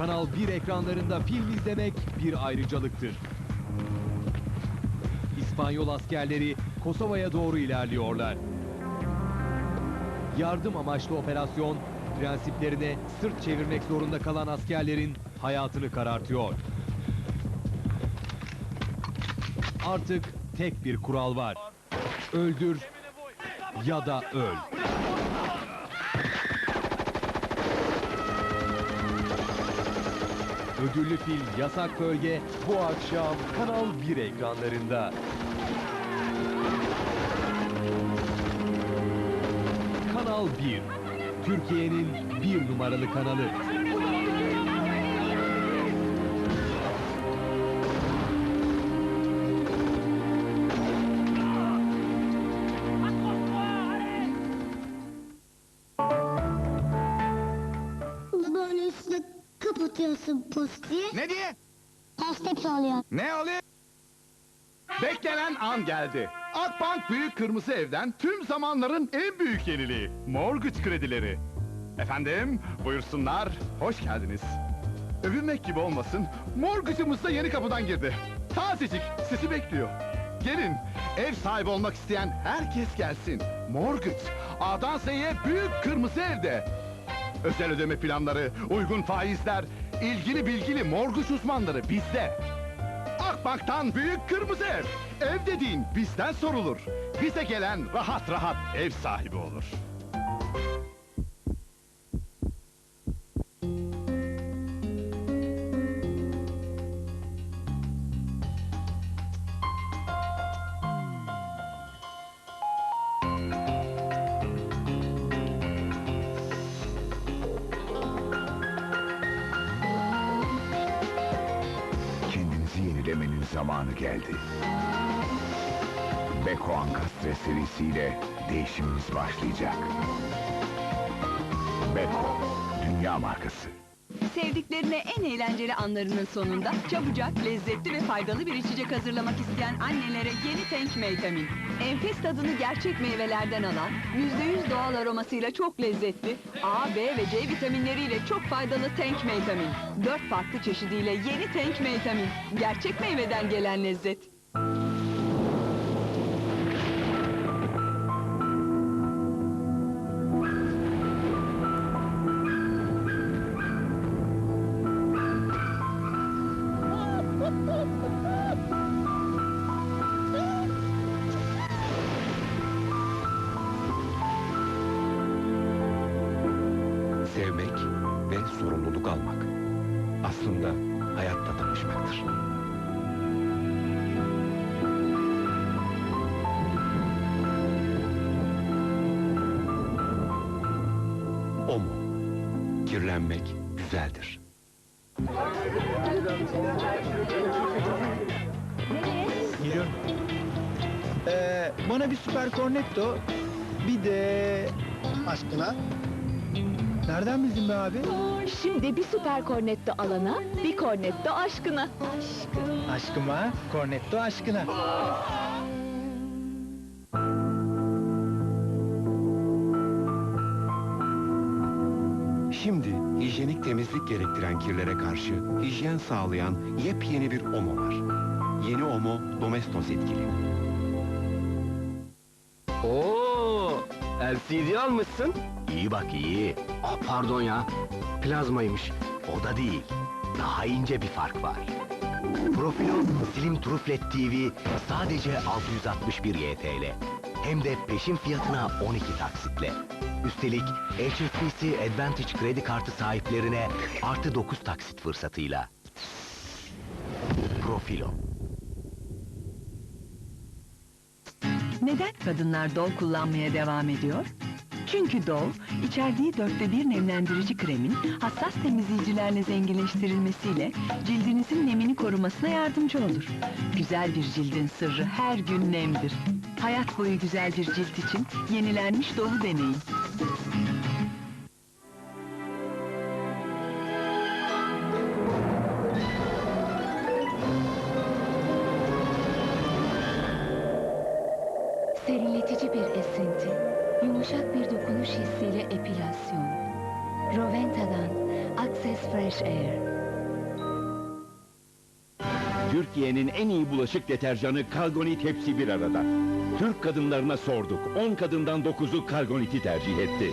Kanal 1 ekranlarında film izlemek bir ayrıcalıktır. İspanyol askerleri Kosova'ya doğru ilerliyorlar. Yardım amaçlı operasyon prensiplerine sırt çevirmek zorunda kalan askerlerin hayatını karartıyor. Artık tek bir kural var. Öldür ya da öl. Ödüllü film Yasak Bölge bu akşam Kanal 1 ekranlarında. Kanal 1, Türkiye'nin bir numaralı kanalı. Kapatıyorsun pus diye. Ne diye? Ters tepsi oluyor. Ne oluyor? Beklenen an geldi. Akbank Büyük Kırmızı Ev'den tüm zamanların en büyük yeniliği. Mortgage kredileri. Efendim, buyursunlar, hoş geldiniz. Övünmek gibi olmasın, mortgage'ımız da yeni kapıdan girdi. Tazecik, sizi bekliyor. Gelin, ev sahibi olmak isteyen herkes gelsin. Mortgage, A'dan Z'ye Büyük Kırmızı Ev'de. Özel ödeme planları, uygun faizler, ilgili bilgili mortgage uzmanları bizde. Akbank'tan büyük kırmızı ev. Ev dediğin bizden sorulur. Bize gelen rahat rahat ev sahibi olur. Zamanı geldi. Beko Ankastre serisiyle değişimimiz başlayacak. Beko, dünya markası. Sevdiklerine en eğlenceli anlarının sonunda çabucak, lezzetli ve faydalı bir içecek hazırlamak isteyen annelere yeni Tank Meytamin. Enfes tadını gerçek meyvelerden alan, %100 doğal aromasıyla çok lezzetli, A, B ve C vitaminleriyle çok faydalı Tank Meytamin. Dört farklı çeşidiyle yeni Tank Meytamin. Gerçek meyveden gelen lezzet. O mu? Kirlenmek güzeldir. Geliyorum. Ee, bana bir süper cornetto, bir de... Aşkına. Nereden bildin be abi? Şimdi bir süper kornetto alana, bir kornetto aşkına. Aşkıma, cornetto aşkına. Şimdi hijyenik temizlik gerektiren kirlere karşı hijyen sağlayan yepyeni bir Omo var. Yeni Omo Domestos etkili. Oo, LCD almışsın. İyi bak iyi. Aa, pardon ya, plazmaymış. O da değil. Daha ince bir fark var. Profilo Slim Truflet TV sadece 661 YTL. Hem de peşin fiyatına 12 taksitle. Üstelik HSBC Advantage kredi kartı sahiplerine artı 9 taksit fırsatıyla. Profilo. Neden kadınlar Dove kullanmaya devam ediyor? Çünkü Dove, içerdiği dörtte bir nemlendirici kremin hassas temizleyicilerle zenginleştirilmesiyle cildinizin nemini korumasına yardımcı olur. Güzel bir cildin sırrı her gün nemdir. Hayat boyu güzel bir cilt için yenilenmiş Dove'u deneyin. Serinletici bir esinti, yumuşak bir dokunuş hissiyle epilasyon. Roventa'dan Access Fresh Air. Türkiye'nin en iyi bulaşık deterjanı Kalgonit hepsi bir arada. Türk kadınlarına sorduk. 10 kadından 9'u Kalgonit'i tercih etti.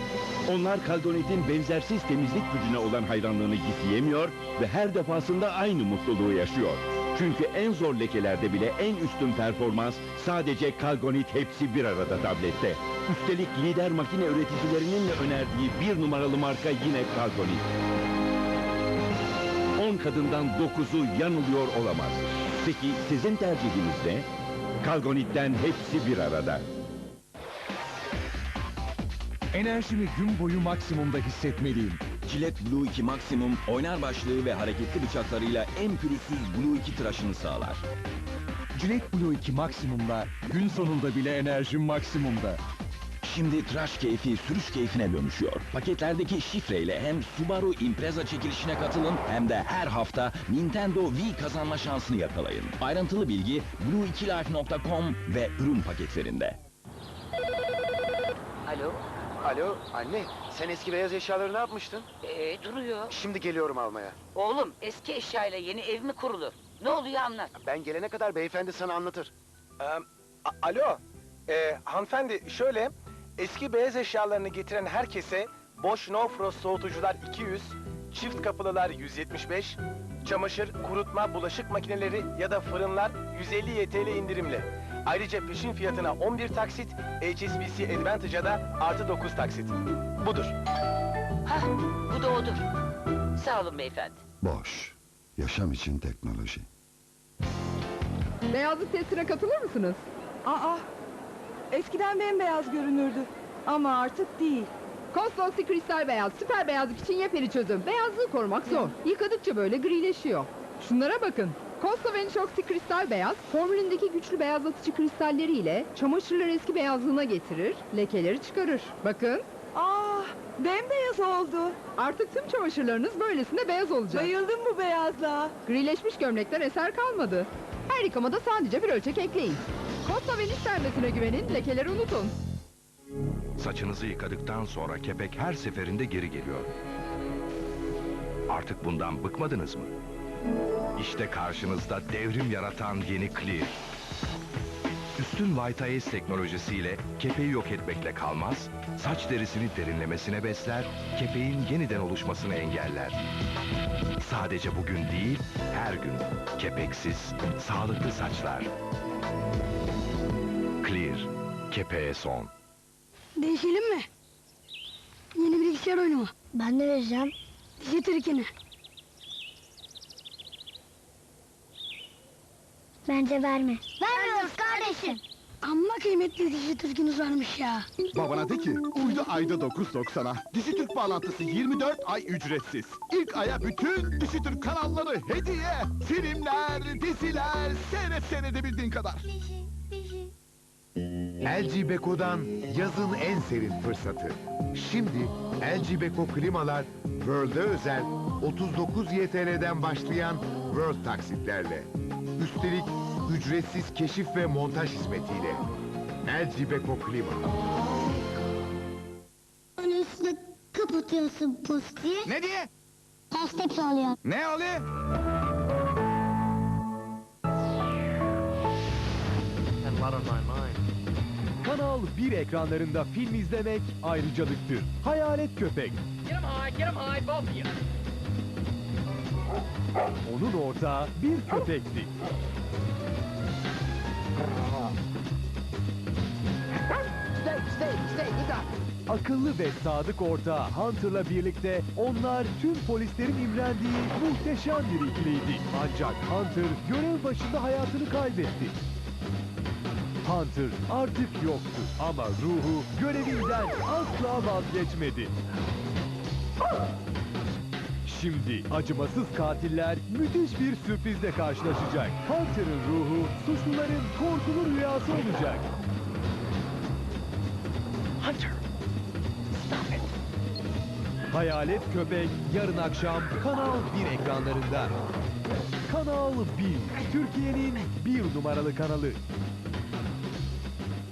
Onlar Kalgonit'in benzersiz temizlik gücüne olan hayranlığını gizleyemiyor ve her defasında aynı mutluluğu yaşıyor. Çünkü en zor lekelerde bile en üstün performans sadece Kalgonit hepsi bir arada tablette. Üstelik lider makine üreticilerinin de önerdiği bir numaralı marka yine Kalgonit. 10 kadından 9'u yanılıyor olamaz. Peki sizin tercihiniz ne? Kalgonit'ten hepsi bir arada. Enerjimi gün boyu maksimumda hissetmeliyim. Gillette Blue 2 Maximum oynar başlığı ve hareketli bıçaklarıyla en pürüzsüz Blue 2 tıraşını sağlar. Gillette Blue 2 Maksimum'la gün sonunda bile enerjim maksimumda. Şimdi tıraş keyfi sürüş keyfine dönüşüyor. Paketlerdeki şifreyle hem Subaru Impreza çekilişine katılın hem de her hafta Nintendo Wii kazanma şansını yakalayın. Ayrıntılı bilgi blue2life.com ve ürün paketlerinde. Alo, Alo anne sen eski beyaz eşyaları ne yapmıştın? ee, duruyor. Şimdi geliyorum almaya. Oğlum, eski eşyayla yeni ev mi kurulur? Ne oluyor anlat. Ben gelene kadar beyefendi sana anlatır. alo. Ee, hanımefendi şöyle. Eski beyaz eşyalarını getiren herkese Bosch No Frost soğutucular 200, çift kapılılar 175, çamaşır, kurutma, bulaşık makineleri ya da fırınlar 150 YTL indirimli. Ayrıca peşin fiyatına 11 taksit, HSBC Advantage'a da artı 9 taksit. Budur. Hah, bu da odur. Sağ olun beyefendi. Boş. Yaşam için teknoloji. Beyazlık testine katılır mısınız? Aa, eskiden bembeyaz görünürdü. Ama artık değil. Kosmosi kristal beyaz, süper beyazlık için yepyeni çözüm. Beyazlığı korumak zor. Yıkadıkça böyle grileşiyor. Şunlara bakın. Costa Venişoxi kristal beyaz, formülündeki güçlü beyazlatıcı kristalleriyle çamaşırları eski beyazlığına getirir, lekeleri çıkarır. Bakın. Aa, bembeyaz oldu. Artık tüm çamaşırlarınız böylesine beyaz olacak. Bayıldım bu beyazlığa. Grileşmiş gömlekten eser kalmadı. Her yıkamada sadece bir ölçek ekleyin. Costa Veniş servisine güvenin, lekeleri unutun. Saçınızı yıkadıktan sonra kepek her seferinde geri geliyor. Artık bundan bıkmadınız mı? İşte karşınızda devrim yaratan yeni Clear. Üstün White Ice teknolojisiyle kepeği yok etmekle kalmaz, saç derisini derinlemesine besler, kepeğin yeniden oluşmasını engeller. Sadece bugün değil, her gün kepeksiz, sağlıklı saçlar. Clear, kepeğe son. Değişelim mi? Yeni bilgisayar oyunu mu? Ben de vereceğim. Getir ikini. Bence verme. Vermiyoruz kardeşim. Amma kıymetli dişi Türk'ünüz varmış ya. Babana de ki uydu ayda 9.90'a. Dişi Türk bağlantısı 24 ay ücretsiz. İlk aya bütün Dişi Türk kanalları hediye. Filmler, diziler, seyret seyredebildiğin kadar. LG Beko'dan yazın en serin fırsatı. Şimdi LG Beko klimalar World'e özel 39 YTL'den başlayan World taksitlerle. Üstelik ücretsiz keşif ve montaj hizmetiyle. LG Beko klima. Onun üstüne kapatıyorsun pus diye. Ne diye? Ters tepsi oluyor. Ne oluyor? Kanal 1 ekranlarında film izlemek ayrıcalıktır. Hayalet Köpek. Onun ortağı bir köpekti. Akıllı ve sadık ortağı Hunter'la birlikte onlar tüm polislerin imrendiği muhteşem bir ikiliydi. Ancak Hunter görev başında hayatını kaybetti. Hunter artık yoktu ama ruhu görevinden asla vazgeçmedi. Şimdi acımasız katiller müthiş bir sürprizle karşılaşacak. Hunter'ın ruhu suçluların korkulu rüyası olacak. Hunter, stop it. Hayalet Köpek yarın akşam Kanal 1 ekranlarında. Kanal 1, Türkiye'nin bir numaralı kanalı.